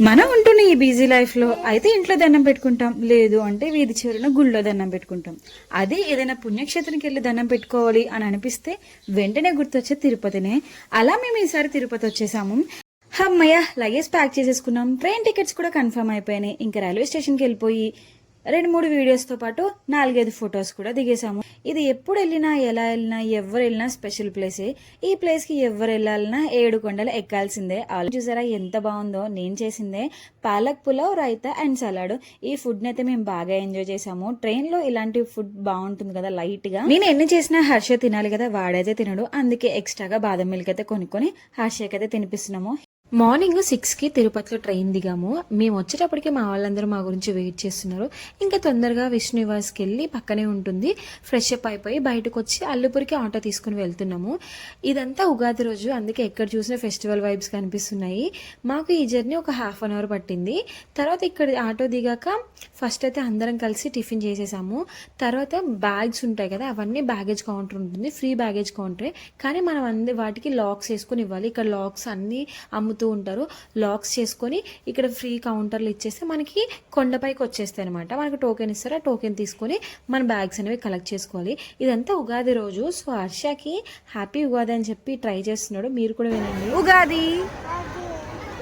మనం ఉంటున్న ఈ బిజీ లైఫ్లో అయితే ఇంట్లో దండం పెట్టుకుంటాం. లేదు అంటే వీధి చివరిన గుళ్ళో దండం పెట్టుకుంటాం. అదే ఏదైనా పుణ్యక్షేత్రానికి వెళ్ళి దండం పెట్టుకోవాలి అని అనిపిస్తే వెంటనే గుర్తొచ్చే తిరుపతినే. అలా మేము ఈసారి తిరుపతి వచ్చేసాము. అమ్మయ్య లగేజ్ ప్యాక్ చేసేసుకున్నాం. ట్రైన్ టికెట్స్ కూడా కన్ఫర్మ్ అయిపోయినాయి. ఇంకా రైల్వే స్టేషన్కి వెళ్ళిపోయి రెండు మూడు వీడియోస్తో పాటు నాలుగైదు ఫొటోస్ కూడా దిగేసాము ఇది ఎప్పుడు వెళ్ళినా ఎలా వెళ్ళినా ఎవరు వెళ్ళినా స్పెషల్ ప్లేసే ఈ ప్లేస్కి ఎవరు వెళ్ళాలన్నా ఏడు కొండలు ఎక్కాల్సిందే. ఆలు చూసారా ఎంత బాగుందో? నేను చేసిందే పాలక్ పులావ్ రైతా అండ్ సలాడ్ ఈ ఫుడ్ని అయితే మేము బాగా ఎంజాయ్ చేసాము ట్రైన్లో ఇలాంటి ఫుడ్ బాగుంటుంది కదా లైట్గా నేను ఎన్ని చేసినా హర్ష తినాలి కదా వాడైతే తినడు. అందుకే ఎక్స్ట్రాగా బాదం మిల్క్ అయితే కొనుక్కొని హర్షకి అయితే తినిపిస్తున్నాము. మార్నింగ్ సిక్స్కి తిరుపతిలో ట్రైన్ దిగాము. మేము వచ్చేటప్పటికి మా వాళ్ళందరూ మా గురించి వెయిట్ చేస్తున్నారు. ఇంకా తొందరగా విష్ణు నివాస్కి వెళ్ళి పక్కనే ఉంటుంది. ఫ్రెష్ అప్ అయిపోయి బయటకు వచ్చి అల్లుపురికి ఆటో తీసుకుని వెళ్తున్నాము. ఇదంతా ఉగాది రోజు. అందుకే ఎక్కడ చూసినా ఫెస్టివల్ వైబ్స్ కనిపిస్తున్నాయి. మాకు ఈ జర్నీ ఒక హాఫ్ అన్ అవర్ పట్టింది. తర్వాత ఇక్కడ ఆటో దిగాక ఫస్ట్ అయితే అందరం కలిసి టిఫిన్ చేసేసాము. తర్వాత బ్యాగ్స్ ఉంటాయి కదా అవన్నీ బ్యాగేజ్ కౌంటర్ ఉంటుంది. ఫ్రీ బ్యాగేజ్ కౌంటరే. కానీ మనం అంది వాటికి లాక్స్ వేసుకుని ఇవ్వాలి. ఇక్కడ లాక్స్ అన్నీ అమ్ముతూ ఉంటారు. లాక్స్ చేసుకొని ఇక్కడ ఫ్రీ కౌంటర్లు ఇచ్చేస్తే మనకి కొండపైకి వచ్చేస్తాయి అనమాట మనకి టోకెన్ ఇస్తారు? ఆ టోకెన్ తీసుకొని మన బ్యాగ్స్ అనేవి కలెక్ట్ చేసుకోవాలి. ఇదంతా ఉగాది రోజు. సో హర్షకి హ్యాపీ ఉగాది అని చెప్పి ట్రై చేస్తున్నాడు. మీరు కూడా వినండి. ఉగాది!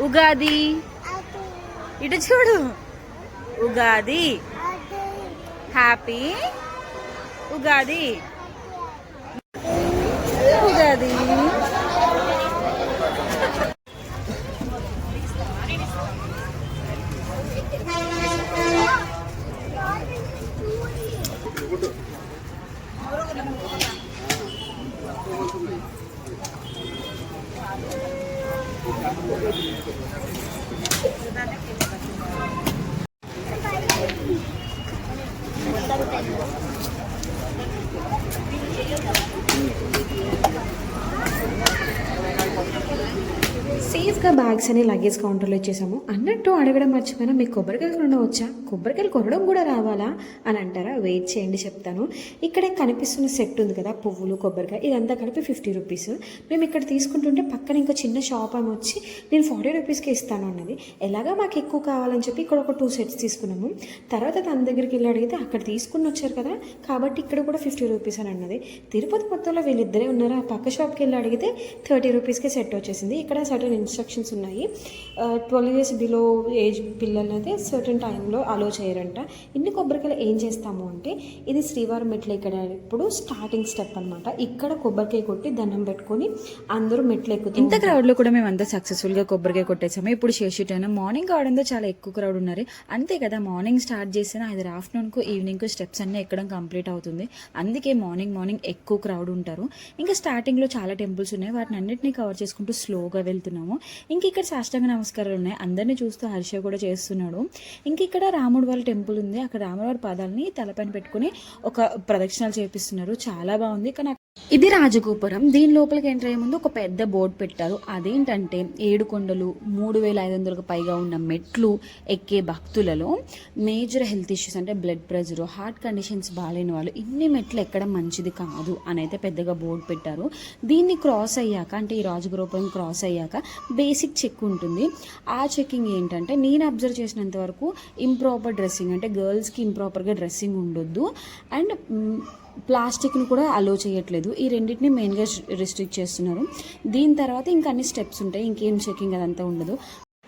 ఉగాది! ఇటు చూడు. Ugadi! Happy Ugadi! Ugadi! Thank you. Bags అని లగేజ్ కౌంటర్లో ఇచ్చేసాము. అన్నట్టు అడగడం మర్చిపోయినా మీకు కొబ్బరికాయలు కొనడం వచ్చా? కొబ్బరికాయలు కొనడం కూడా రావాలా? అని అంటారా? వెయిట్ చేయండి చెప్తాను. ఇక్కడ కనిపిస్తున్న సెట్ ఉంది కదా పువ్వులు కొబ్బరికాయ ఇదంతా కలిపి ఫిఫ్టీ రూపీస్ మేము ఇక్కడ తీసుకుంటుంటే పక్కన ఇంకో చిన్న షాప్ అని వచ్చి నేను ఫార్టీ రూపీస్కి ఇస్తాను అన్నది. ఎలాగా మాకు ఎక్కువ కావాలని చెప్పి ఇక్కడ ఒక టూ సెట్స్ తీసుకున్నాము. తర్వాత తన దగ్గరికి వెళ్ళి అడిగితే అక్కడ తీసుకుని వచ్చారు కదా కాబట్టి ఇక్కడ కూడా ఫిఫ్టీ రూపీస్ అని అన్నది. తిరుపతి మొత్తంలో వీళ్ళిద్దరే ఉన్నారు? ఆ పక్క షాప్కి వెళ్ళి అడిగితే థర్టీ రూపీస్కే సెట్ వచ్చేసింది. ఇక్కడ సర్టన్ ఇన్స్ట్రక్షన్స్ ఉన్నాయి ట్వెల్వ్ ఇయర్స్ బిలో ఏజ్ పిల్లలు అయితే సర్టన్ టైంలో అలో చేయరంట. ఇన్ని కొబ్బరికాయలు ఏం చేస్తాము అంటే ఇది శ్రీవారం మెట్లు ఎక్కడప్పుడు స్టార్టింగ్ స్టెప్ అన్నమాట. ఇక్కడ కొబ్బరికాయ కొట్టి దండం పెట్టుకొని అందరూ మెట్లు ఎక్కుతారు ఇంత క్రౌడ్లో కూడా మేము అంతా సక్సెస్ఫుల్గా కొబ్బరికాయ కొట్టేసాము. ఇప్పుడు షేషిట్ అయినా మార్నింగ్ కావడంతో చాలా ఎక్కువ క్రౌడ్ ఉన్నారు. అంతే కదా మార్నింగ్ స్టార్ట్ చేసిన ఐదు ఆఫ్టర్నూన్కు ఈవినింగ్కు స్టెప్స్ అన్ని ఎక్కడం కంప్లీట్ అవుతుంది. అందుకే మార్నింగ్ మార్నింగ్ ఎక్కువ క్రౌడ్ ఉంటారు. ఇంకా స్టార్టింగ్లో చాలా టెంపుల్స్ ఉన్నాయి. వాటిని అన్నిటిని కవర్ చేసుకుంటూ స్లోగా వెళ్తున్నాము. ఇంక ఇక్కడ సాష్టాంగ నమస్కారాలు ఉన్నాయి. అందరినీ చూస్తూ హర్ష కూడా చేస్తున్నాడు. ఇంక ఇక్కడ రాముడు వాళ్ళ టెంపుల్ ఉంది. అక్కడ రాముడు వారి పాదాలని తలపైన పెట్టుకుని ఒక ప్రదక్షిణాలు చేపిస్తున్నారు. చాలా బాగుంది. కానీ ఇది రాజగోపురం. దీని లోపలికి ఎంటర్ అయ్యే ముందు ఒక పెద్ద బోర్డు పెట్టారు. అదేంటంటే ఏడు కొండలు మూడు వేల ఐదు వందలకు పైగా ఉన్న మెట్లు ఎక్కే భక్తులలో మేజర్ హెల్త్ ఇష్యూస్ అంటే బ్లడ్ ప్రెషర్ హార్ట్ కండిషన్స్ బాగాలేని వాళ్ళు ఇన్ని మెట్లు ఎక్కడం మంచిది కాదు అని అయితే పెద్దగా బోర్డు పెట్టారు. దీన్ని క్రాస్ అయ్యాక అంటే ఈ రాజగోపురం క్రాస్ అయ్యాక బేసిక్ చెక్ ఉంటుంది. ఆ చెక్కింగ్ ఏంటంటే నేను అబ్జర్వ్ చేసినంత వరకు ఇంప్రాపర్ డ్రెస్సింగ్ అంటే గర్ల్స్కి ఇంప్రాపర్గా డ్రెస్సింగ్ ఉండొద్దు. అండ్ ప్లాస్టిక్ని కూడా అలో చేయట్లేదు. ఈ రెండింటిని మెయిన్గా రిస్ట్రిక్ట్ చేస్తున్నారు. దీని తర్వాత ఇంకా అన్ని స్టెప్స్ ఉంటాయి. ఇంకేం చెకింగ్ అదంతా ఉండదు.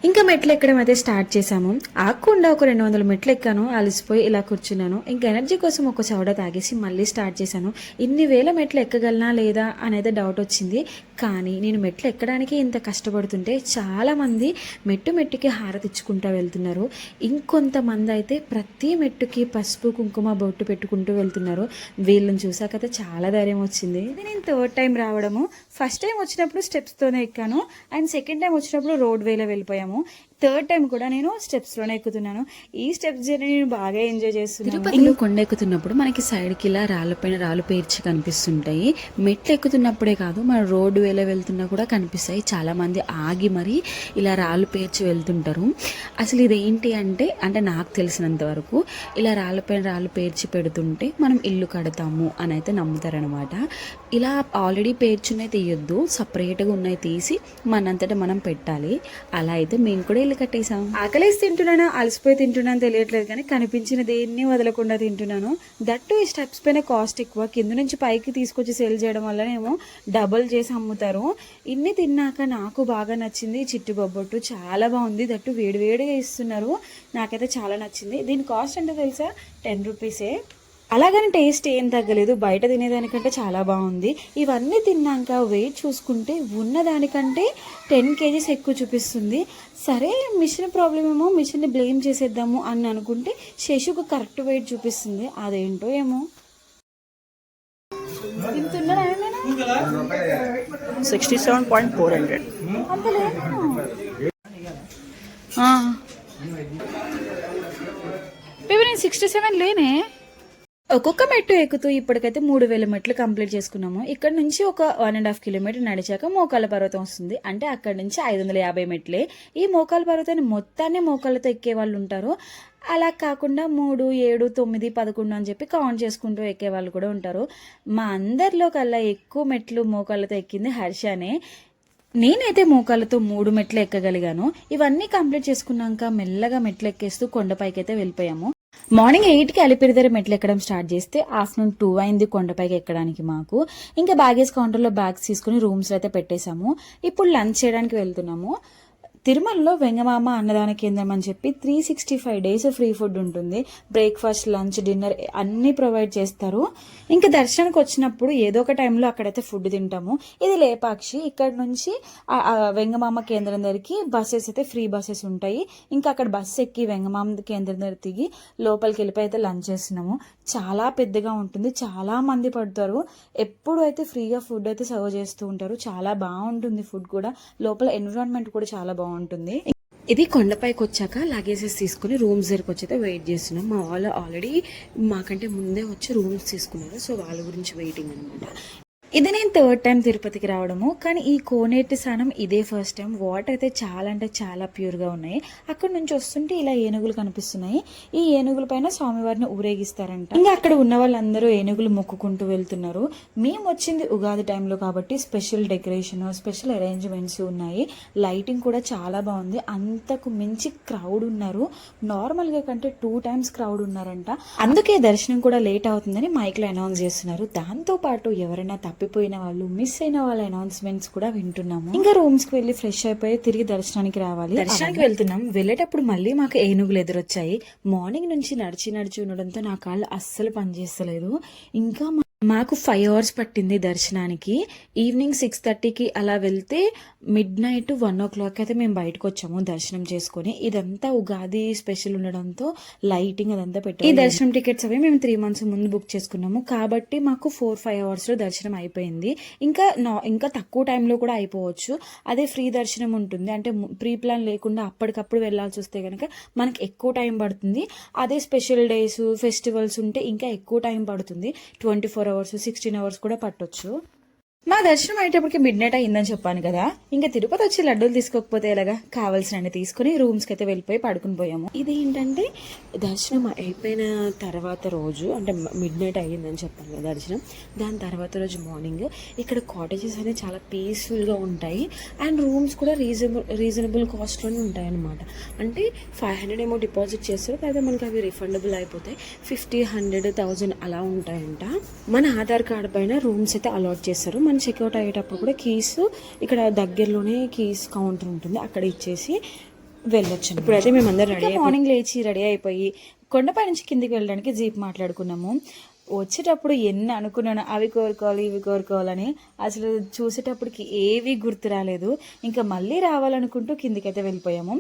ఇంకా మెట్లు ఎక్కడం అయితే స్టార్ట్ చేశాము. ఆకుండా ఒక రెండు వందల మెట్లు ఎక్కాను. అలసిపోయి ఇలా కూర్చున్నాను. ఇంకా ఎనర్జీ కోసం ఒక చౌడ తాగేసి మళ్ళీ స్టార్ట్ చేశాను. ఇన్ని వేల మెట్లు ఎక్కగలనా లేదా అనేది డౌట్ వచ్చింది. కానీ నేను మెట్లు ఎక్కడానికి ఇంత కష్టపడుతుంటే చాలామంది మెట్టు మెట్టుకి హారతిచ్చుకుంటూ వెళ్తున్నారు. ఇంకొంతమంది అయితే ప్రతి మెట్టుకి పసుపు కుంకుమ బొట్టు పెట్టుకుంటూ వెళ్తున్నారు. వీళ్ళని చూసాకైతే చాలా ధైర్యం వచ్చింది. ఇది నేను థర్డ్ టైం రావడము. ఫస్ట్ టైం వచ్చినప్పుడు స్టెప్స్తోనే ఎక్కాను. అండ్ సెకండ్ టైం వచ్చినప్పుడు రోడ్ వేలో వెళ్ళిపోయాము. థర్డ్ టైం కూడా నేను స్టెప్స్లోనే ఎక్కుతున్నాను. ఈ స్టెప్స్ జర్నీ నేను బాగా ఎంజాయ్ చేస్తున్నాను. తిరుపతిలో కొండ ఎక్కుతున్నప్పుడు మనకి సైడ్కి ఇలా రాళ్ళపైన రాళ్ళు పేర్చి కనిపిస్తుంటాయి. మెట్లు ఎక్కుతున్నప్పుడే కాదు మన రోడ్డు వేళ వెళ్తున్నా కూడా కనిపిస్తాయి. చాలా మంది ఆగి మరి ఇలా రాళ్ళు పేర్చి వెళ్తుంటారు. అసలు ఇది ఏంటి అంటే అంటే నాకు తెలిసినంత వరకు ఇలా రాళ్ళపైన రాళ్ళు పేర్చి పెడుతుంటే మనం ఇల్లు కడతాము అని అయితే నమ్ముతారనమాట ఇలా ఆల్రెడీ పేర్చున్నాయి తీయొద్దు సపరేట్గా ఉన్నాయి తీసి మనంతటా మనం పెట్టాలి. అలా అయితే మేము కూడా ఇలా కట్టేసాం ఆకలేసి తింటున్నానా? అలసిపోయి తింటున్నాను తెలియట్లేదు కానీ కనిపించిన దేన్ని వదలకుండా తింటున్నాను. దట్టు ఈ స్టెప్స్ పైన కాస్ట్ ఎక్కువ. కింద నుంచి పైకి తీసుకొచ్చి సేల్ చేయడం వల్లనేమో డబుల్ చేసి అమ్ముతారు. ఇన్ని తిన్నాక నాకు బాగా నచ్చింది చిట్టు బొబ్బొట్టు. చాలా బాగుంది. దట్టు వేడివేడిగా ఇస్తున్నారు. నాకైతే చాలా నచ్చింది. దీని కాస్ట్ అంటే తెలుసా? టెన్ రూపీసే అలాగని టేస్ట్ ఏం తగ్గలేదు. బయట తినేదానికంటే చాలా బాగుంది. ఇవన్నీ తిన్నాక వెయిట్ చూసుకుంటే ఉన్నదానికంటే టెన్ కేజీస్ ఎక్కువ చూపిస్తుంది. సరే మిషన్ ప్రాబ్లం ఏమో మిషన్ని బ్లేమ్ చేసేద్దాము అని అనుకుంటే శశుకు కరెక్ట్ వెయిట్ చూపిస్తుంది. అదేంటో ఏమో? Sixty seven point four hundred నేను సిక్స్టీ సెవెన్ లేనే. ఒక్కొక్క మెట్టు ఎక్కుతూ ఇప్పటికైతే మూడు వేల మెట్లు కంప్లీట్ చేసుకున్నాము. ఇక్కడ నుంచి ఒక వన్ అండ్ హాఫ్ కిలోమీటర్ నడిచాక మోకాల పర్వతం వస్తుంది. అంటే అక్కడ నుంచి ఐదు వందల యాభై మెట్లే. ఈ మోకాల పర్వతాన్ని మొత్తాన్ని మోకాళ్ళతో ఎక్కే వాళ్ళు ఉంటారు. అలా కాకుండా మూడు ఏడు తొమ్మిది పదకొండు అని చెప్పి కౌంట్ చేసుకుంటూ ఎక్కే వాళ్ళు కూడా ఉంటారు. మా అందరిలో కల్లా ఎక్కువ మెట్లు మోకాళ్ళతో ఎక్కింది హర్షనే. నేనైతే మోకాళ్ళతో మూడు మెట్లు ఎక్కగలిగాను. ఇవన్నీ కంప్లీట్ చేసుకున్నాక మెల్లగా మెట్లు ఎక్కేస్తూ కొండపైకి అయితే వెళ్ళిపోయాము. మార్నింగ్ ఎయిట్కి అలిపిరిదర మెట్లు ఎక్కడం స్టార్ట్ చేస్తే ఆఫ్టర్నూన్ టూ అయింది కొండపైకి ఎక్కడానికి మాకు. ఇంకా బ్యాగేజ్ కౌంటర్లో బ్యాగ్స్ తీసుకుని రూమ్స్లో అయితే పెట్టేశాము. ఇప్పుడు లంచ్ చేయడానికి వెళ్తున్నాము. తిరుమలలో వెంగమామ అన్నదాన కేంద్రం అని చెప్పి three sixty five days free food ఉంటుంది. బ్రేక్ఫాస్ట్ లంచ్ డిన్నర్ అన్నీ ప్రొవైడ్ చేస్తారు. ఇంకా దర్శనానికి వచ్చినప్పుడు ఏదో ఒక టైంలో అక్కడైతే ఫుడ్ తింటాము. ఇది లేపాక్షి. ఇక్కడ నుంచి వెంగమామ కేంద్రం దగ్గరికి బస్సెస్ అయితే ఫ్రీ బస్సెస్ ఉంటాయి. ఇంకా అక్కడ బస్సు ఎక్కి వెంగమామ కేంద్రం దగ్గర దిగి లోపలికి వెళ్ళిపోయి అయితే లంచ్ చేస్తున్నాము. చాలా పెద్దగా ఉంటుంది. చాలా మంది పడతారు. ఎప్పుడు అయితే ఫ్రీగా ఫుడ్ అయితే సర్వ్ చేస్తూ ఉంటారు చాలా బాగుంటుంది ఫుడ్ కూడా. లోపల ఎన్విరాన్మెంట్ కూడా చాలా బాగుంటుంది. ఇది కొండపైకి వచ్చాక లగేజెస్ తీసుకుని రూమ్స్ దగ్గరికి వచ్చి వెయిట్ చేస్తున్నాం. మా వాళ్ళు ఆల్రెడీ మాకంటే ముందే వచ్చి రూమ్స్ తీసుకున్నారు. సో వాళ్ళ గురించి వెయిటింగ్ అనమాట ఇది నేను థర్డ్ టైం తిరుపతికి రావడము కానీ ఈ కోనేటి స్నానం ఇదే ఫస్ట్ టైం వాటర్ అయితే చాలా అంటే చాలా ప్యూర్గా ఉన్నాయి. అక్కడ నుంచి వస్తుంటే ఇలా ఏనుగులు కనిపిస్తున్నాయి. ఈ ఏనుగుల పైన స్వామివారిని ఊరేగిస్తారంట. ఇంకా అక్కడ ఉన్న వాళ్ళందరూ ఏనుగులు మొక్కుకుంటూ వెళ్తున్నారు. మేము వచ్చింది ఉగాది టైంలో కాబట్టి స్పెషల్ డెకరేషన్ స్పెషల్ అరేంజ్మెంట్స్ ఉన్నాయి. లైటింగ్ కూడా చాలా బాగుంది. అంతకు మించి క్రౌడ్ ఉన్నారు. నార్మల్గా కంటే టూ టైమ్స్ క్రౌడ్ ఉన్నారంట. అందుకే దర్శనం కూడా లేట్ అవుతుందని మైక్లో అనౌన్స్ చేస్తున్నారు. దాంతో పాటు ఎవరైనా తప్పిపోయిన వాళ్ళు మిస్ అయిన వాళ్ళ అనౌన్స్మెంట్స్ కూడా వింటున్నాము. ఇంకా రూమ్స్కి వెళ్ళి ఫ్రెష్ అయిపోయి తిరిగి దర్శనానికి రావాలి. దర్శనానికి వెళ్తున్నాం. వెళ్ళేటప్పుడు మళ్ళీ మాకు ఏనుగులు ఎదురొచ్చాయి. మార్నింగ్ నుంచి నడిచి నడిచి ఉండడంతో నా కాళ్ళు అస్సలు పనిచేస్తలేదు. ఇంకా మాకు ఫైవ్ అవర్స్ పట్టింది దర్శనానికి. ఈవినింగ్ సిక్స్ థర్టీకి అలా వెళ్తే midnight one o'clock అయితే మేము బయటకు వచ్చాము దర్శనం చేసుకొని. ఇదంతా ఉగాది స్పెషల్ ఉండడంతో లైటింగ్ అదంతా పెట్టాము ఈ దర్శనం టికెట్స్ అవి మేము త్రీ మంత్స్ ముందు బుక్ చేసుకున్నాము. కాబట్టి మాకు ఫోర్ ఫైవ్ అవర్స్లో దర్శనం అయిపోయింది. ఇంకా నా ఇంకా తక్కువ టైంలో కూడా అయిపోవచ్చు. అదే ఫ్రీ దర్శనం ఉంటుంది. అంటే ప్రీ ప్లాన్ లేకుండా అప్పటికప్పుడు వెళ్ళాల్సి వస్తే కనుక మనకి ఎక్కువ టైం పడుతుంది. అదే స్పెషల్ డేస్ ఫెస్టివల్స్ ఉంటే ఇంకా ఎక్కువ టైం పడుతుంది. Twenty four hours sixteen hours కూడా పట్టొచ్చు. మా దర్శనం అయ్యేటప్పటికి మిడ్ నైట్ అయిందని చెప్పాను కదా. ఇంకా తిరుపతి వచ్చి లడ్డూలు తీసుకోకపోతే ఎలాగా? కావాల్సిన తీసుకుని రూమ్స్కి అయితే వెళ్ళిపోయి పడుకుని పోయాము. ఇది ఏంటంటే దర్శనం అయిపోయిన తర్వాత రోజు అంటే మిడ్ నైట్ అయ్యిందని చెప్పాను కదా దర్శనం. దాని తర్వాత రోజు మార్నింగ్ ఇక్కడ కాటేజెస్ అనేవి చాలా పీస్ఫుల్గా ఉంటాయి. అండ్ రూమ్స్ కూడా రీజనబుల్ రీజనబుల్ కాస్ట్లోనే ఉంటాయి అనమాట అంటే ఫైవ్ హండ్రెడ్ ఏమో డిపాజిట్ చేస్తారు అయితే మనకి అవి రిఫండబుల్ అయిపోతాయి. ఫిఫ్టీ హండ్రెడ్ థౌజండ్ అలా ఉంటాయంట. మన ఆధార్ కార్డ్ పైన రూమ్స్ అయితే అలాట్ చేస్తారు. మన మనం చెక్అవుట్ అయ్యేటప్పుడు కూడా కీస్ ఇక్కడ దగ్గరలోనే కీస్ కౌంటర్ ఉంటుంది. అక్కడ ఇచ్చేసి వెళ్ళొచ్చు ఇప్పుడైతే మేమందరం రెడీ మార్నింగ్ లేచి రెడీ అయిపోయి కొండపై నుంచి కిందికి వెళ్ళడానికి జీప్ మాట్లాడుకున్నాము. వచ్చేటప్పుడు ఎన్ని అనుకున్నాను అవి కోరుకోవాలి ఇవి కోరుకోవాలని. అసలు చూసేటప్పటికి ఏవి గుర్తు రాలేదు. ఇంకా మళ్ళీ రావాలనుకుంటూ కిందికైతే వెళ్ళిపోయాము.